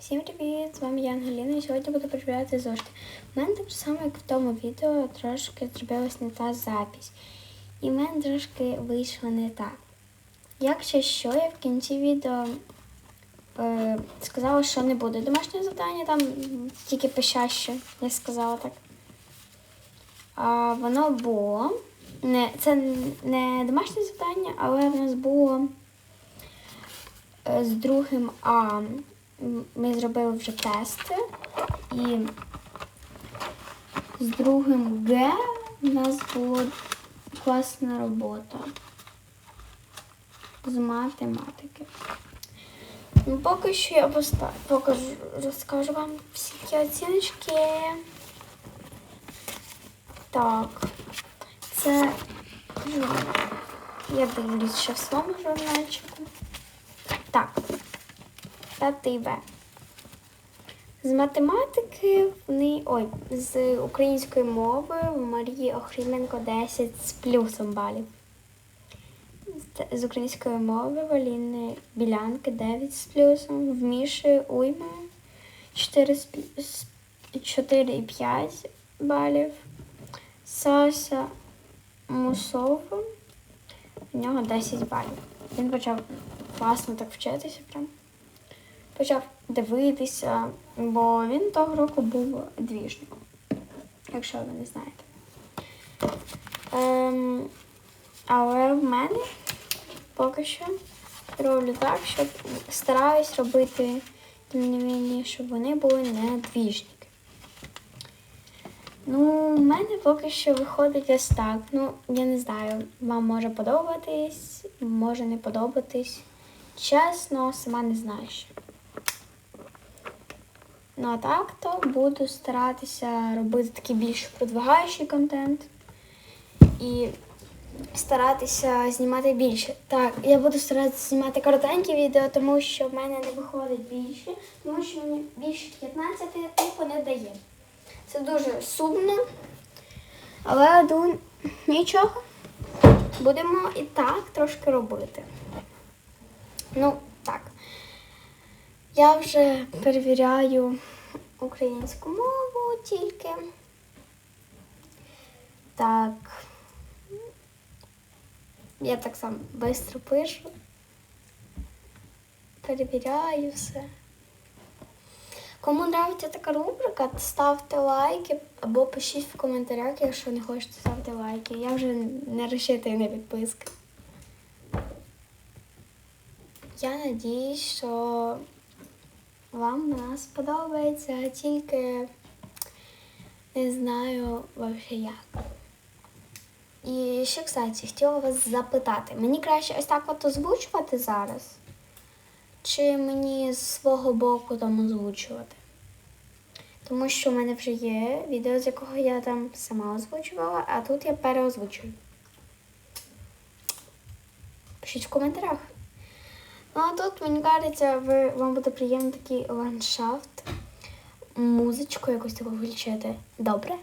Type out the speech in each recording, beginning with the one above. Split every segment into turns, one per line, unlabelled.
Всім привіт! З вами я Ангеліна і сьогодні буду перевіряти зошити. У мене так само, як в тому відео, трошки зробилась не та запись. І в мене трошки вийшло не так. Якщо що, я в кінці відео е, сказала, що не буде домашнє завдання, там тільки пищаще, я сказала так. А воно було. Не, це не домашнє завдання, але в нас було е, з другим А ми зробили вже тести. І з другим Г у нас була класна робота з математики. Ну, поки що я покажу, розкажу вам всі ті оціночки. Так, це. Я дивлюсь ще в своєму журнальчику. Так, п'ятий В. З математики вони, ой, з української мови в Марії Охріменко 10 з плюсом балів. З- української мови в Аліни Білянки 9 з плюсом, в Міші Уйма 4 з пі- 4,5 балів. Сася Мусова, в нього 10 балів. Він почав класно так вчитися прям. Почав дивитися, бо він того року був двіжником, якщо ви не знаєте. Ем, але в мене поки що роблю так, щоб стараюсь робити, тим не менше, щоб вони були не двіжники. Ну, в мене поки що виходить ось так. Ну, я не знаю, вам може подобатись, може не подобатись. Чесно, сама не знаю ще. Ну а так то буду старатися робити такий більш продвигаючий контент і старатися знімати більше. Так, я буду старатися знімати коротенькі відео, тому що в мене не виходить більше, тому що мені більше 15 типу не дає. Це дуже сумно, але думаю, нічого. Будемо і так трошки робити. Ну. Я вже перевіряю українську мову тільки. Так. Я так само швидко пишу. Перевіряю все. Кому нравиться така рубрика, ставте лайки або пишіть в коментарях, якщо не хочете ставити лайки. Я вже не розчитую на підписки. Я надіюсь, що вам вона сподобається, тільки не знаю взагалі як. І ще, кстати, хотіла вас запитати, мені краще ось так от озвучувати зараз? Чи мені з свого боку там озвучувати? Тому що в мене вже є відео, з якого я там сама озвучувала, а тут я переозвучую. Пишіть в коментарях. Ну а тут, мені кажеться, ви, вам буде приємний такий ландшафт, музичку якось таку вилічити. Добре?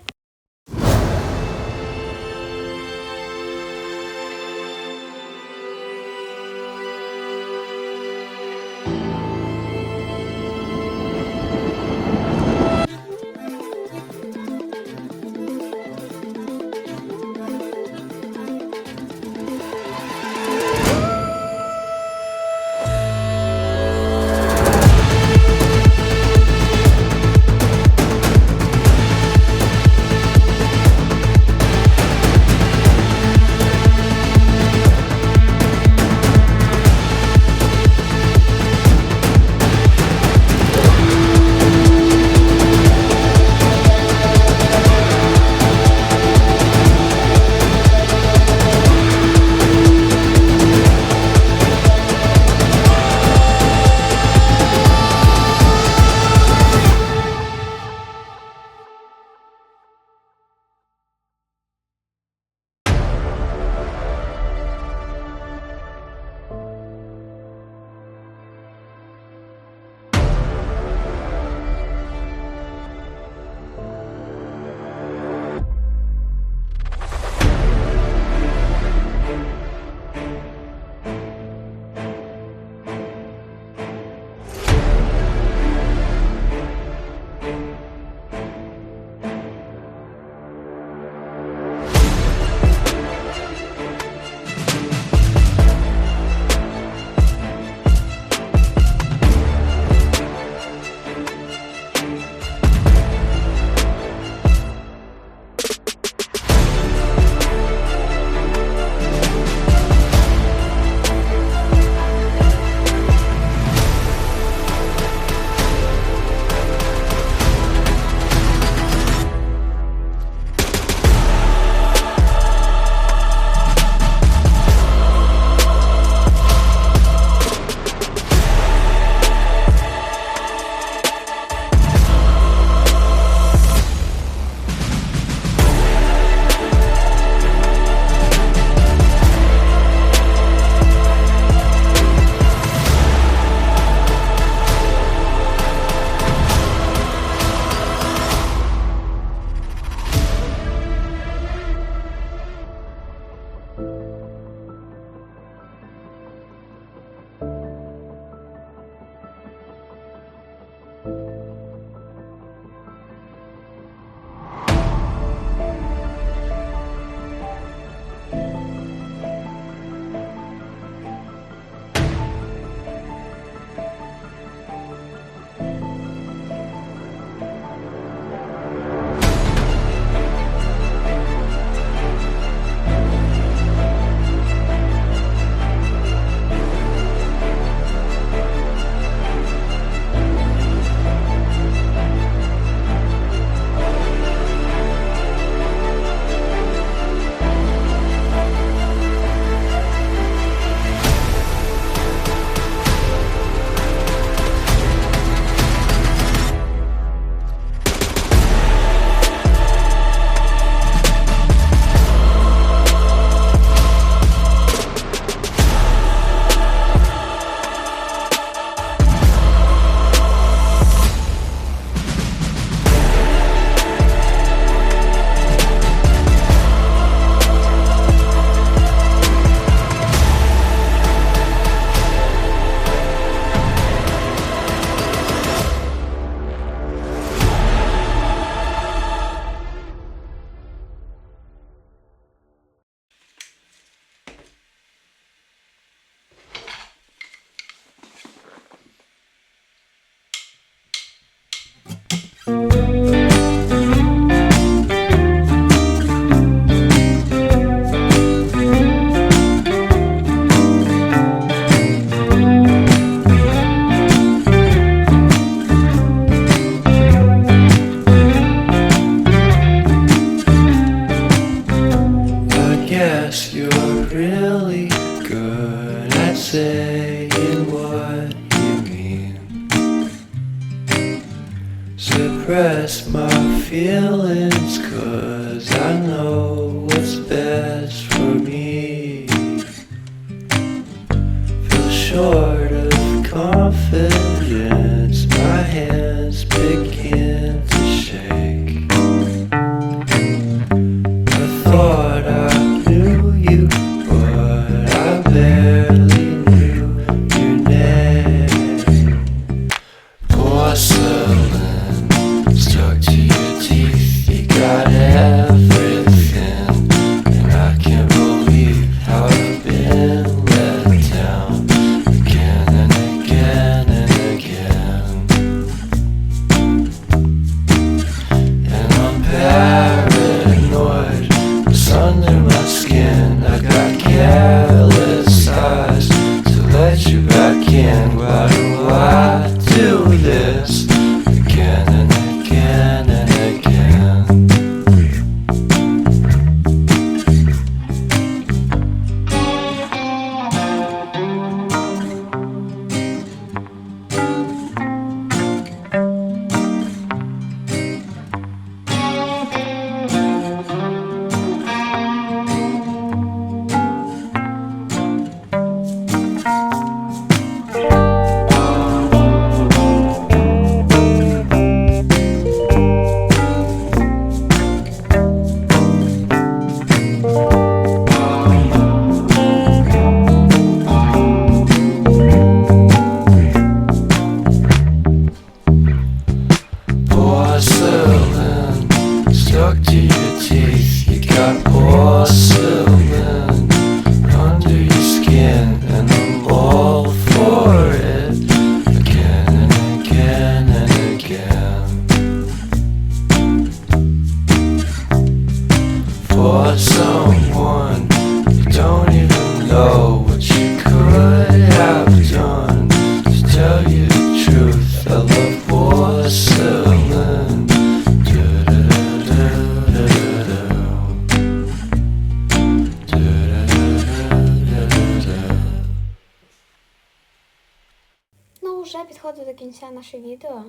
наше відео.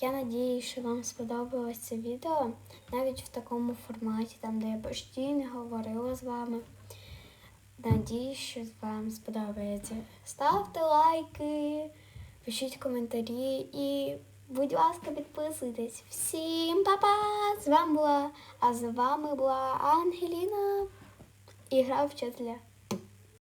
Я надію, що вам сподобалось це відео навіть в такому форматі, там, де я постійно говорила з вами. Надіюсь, що вам сподобається. Ставте лайки, пишіть коментарі і, будь ласка, підписуйтесь. Всім па-па! З вами була, а з вами була Ангеліна і гра вчителя.